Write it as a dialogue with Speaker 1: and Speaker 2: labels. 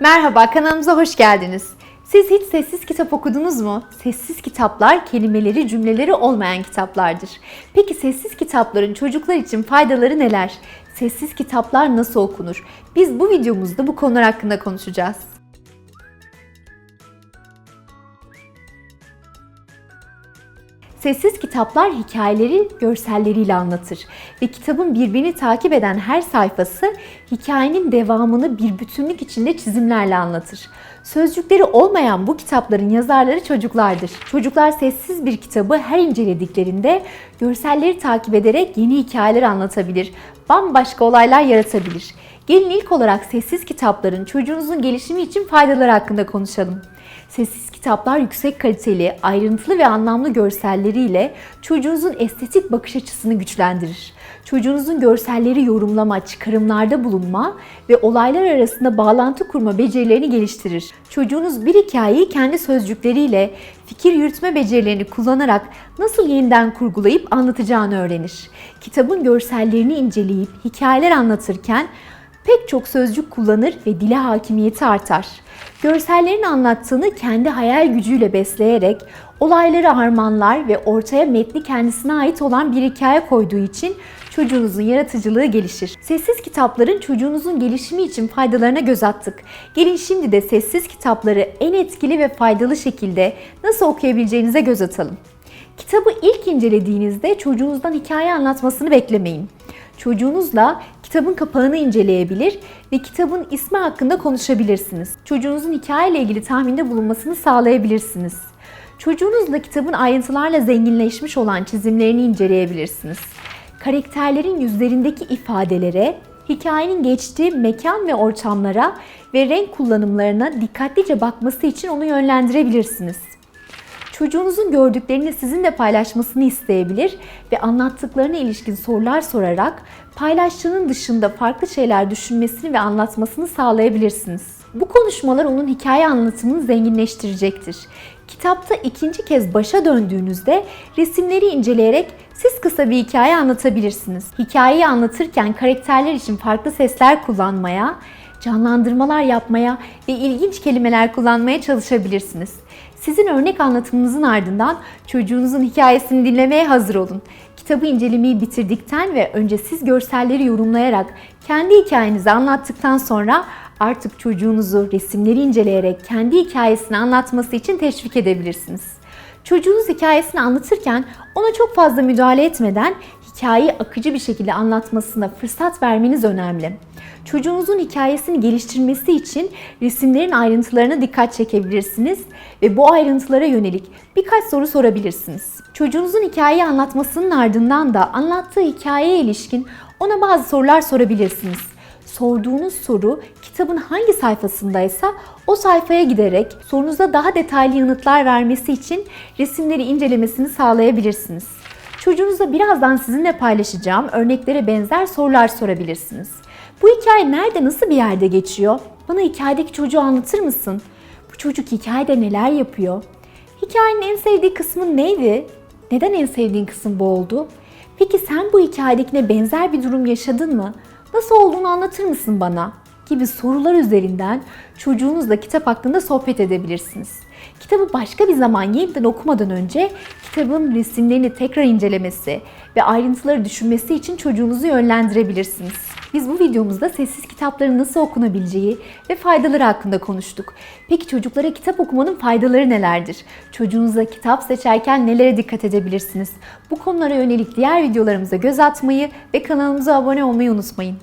Speaker 1: Merhaba, kanalımıza hoş geldiniz. Siz hiç sessiz kitap okudunuz mu? Sessiz kitaplar kelimeleri, cümleleri olmayan kitaplardır. Peki sessiz kitapların çocuklar için faydaları neler? Sessiz kitaplar nasıl okunur? Biz bu videomuzda bu konular hakkında konuşacağız. Sessiz kitaplar hikayeleri görselleriyle anlatır ve kitabın birbirini takip eden her sayfası hikayenin devamını bir bütünlük içinde çizimlerle anlatır. Sözcükleri olmayan bu kitapların yazarları çocuklardır. Çocuklar sessiz bir kitabı her incelediklerinde görselleri takip ederek yeni hikayeler anlatabilir, bambaşka olaylar yaratabilir. Gelin ilk olarak sessiz kitapların çocuğunuzun gelişimi için faydaları hakkında konuşalım. Sessiz kitaplar yüksek kaliteli, ayrıntılı ve anlamlı görselleriyle çocuğunuzun estetik bakış açısını güçlendirir. Çocuğunuzun görselleri yorumlama, çıkarımlarda bulunma ve olaylar arasında bağlantı kurma becerilerini geliştirir. Çocuğunuz bir hikayeyi kendi sözcükleriyle, fikir yürütme becerilerini kullanarak nasıl yeniden kurgulayıp anlatacağını öğrenir. Kitabın görsellerini inceleyip hikayeler anlatırken pek çok sözcük kullanır ve dile hakimiyeti artar. Görsellerin anlattığını kendi hayal gücüyle besleyerek olayları harmanlar ve ortaya metni kendisine ait olan bir hikaye koyduğu için çocuğunuzun yaratıcılığı gelişir. Sessiz kitapların çocuğunuzun gelişimi için faydalarına göz attık. Gelin şimdi de sessiz kitapları en etkili ve faydalı şekilde nasıl okuyabileceğinize göz atalım. Kitabı ilk incelediğinizde çocuğunuzdan hikaye anlatmasını beklemeyin. Çocuğunuzla kitabın kapağını inceleyebilir ve kitabın ismi hakkında konuşabilirsiniz. Çocuğunuzun hikaye ile ilgili tahminde bulunmasını sağlayabilirsiniz. Çocuğunuzla kitabın ayrıntılarla zenginleşmiş olan çizimlerini inceleyebilirsiniz. Karakterlerin yüzlerindeki ifadelere, hikayenin geçtiği mekan ve ortamlara ve renk kullanımlarına dikkatlice bakması için onu yönlendirebilirsiniz. Çocuğunuzun gördüklerini sizinle paylaşmasını isteyebilir ve anlattıklarına ilişkin sorular sorarak paylaştığının dışında farklı şeyler düşünmesini ve anlatmasını sağlayabilirsiniz. Bu konuşmalar onun hikaye anlatımını zenginleştirecektir. Kitapta ikinci kez başa döndüğünüzde resimleri inceleyerek siz kısa bir hikaye anlatabilirsiniz. Hikayeyi anlatırken karakterler için farklı sesler kullanmaya, canlandırmalar yapmaya ve ilginç kelimeler kullanmaya çalışabilirsiniz. Sizin örnek anlatımınızın ardından çocuğunuzun hikayesini dinlemeye hazır olun. Kitabı incelemeyi bitirdikten ve önce siz görselleri yorumlayarak kendi hikayenizi anlattıktan sonra artık çocuğunuzu resimleri inceleyerek kendi hikayesini anlatması için teşvik edebilirsiniz. Çocuğunuz hikayesini anlatırken ona çok fazla müdahale etmeden hikayeyi akıcı bir şekilde anlatmasına fırsat vermeniz önemli. Çocuğunuzun hikayesini geliştirmesi için resimlerin ayrıntılarına dikkat çekebilirsiniz ve bu ayrıntılara yönelik birkaç soru sorabilirsiniz. Çocuğunuzun hikayeyi anlatmasının ardından da anlattığı hikayeye ilişkin ona bazı sorular sorabilirsiniz. Sorduğunuz soru kitabın hangi sayfasındaysa o sayfaya giderek sorunuza daha detaylı yanıtlar vermesi için resimleri incelemesini sağlayabilirsiniz. Çocuğunuzla birazdan sizinle paylaşacağım örneklere benzer sorular sorabilirsiniz. Bu hikaye nerede, nasıl bir yerde geçiyor? Bana hikayedeki çocuğu anlatır mısın? Bu çocuk hikayede neler yapıyor? Hikayenin en sevdiği kısmı neydi? Neden en sevdiğin kısım bu oldu? Peki sen bu hikayedekine benzer bir durum yaşadın mı? Nasıl olduğunu anlatır mısın bana? Gibi sorular üzerinden çocuğunuzla kitap hakkında sohbet edebilirsiniz. Kitabı başka bir zaman yeniden okumadan önce kitabın resimlerini tekrar incelemesi ve ayrıntıları düşünmesi için çocuğunuzu yönlendirebilirsiniz. Biz bu videomuzda sessiz kitapların nasıl okunabileceği ve faydaları hakkında konuştuk. Peki çocuklara kitap okumanın faydaları nelerdir? Çocuğunuza kitap seçerken nelere dikkat edebilirsiniz? Bu konulara yönelik diğer videolarımıza göz atmayı ve kanalımıza abone olmayı unutmayın.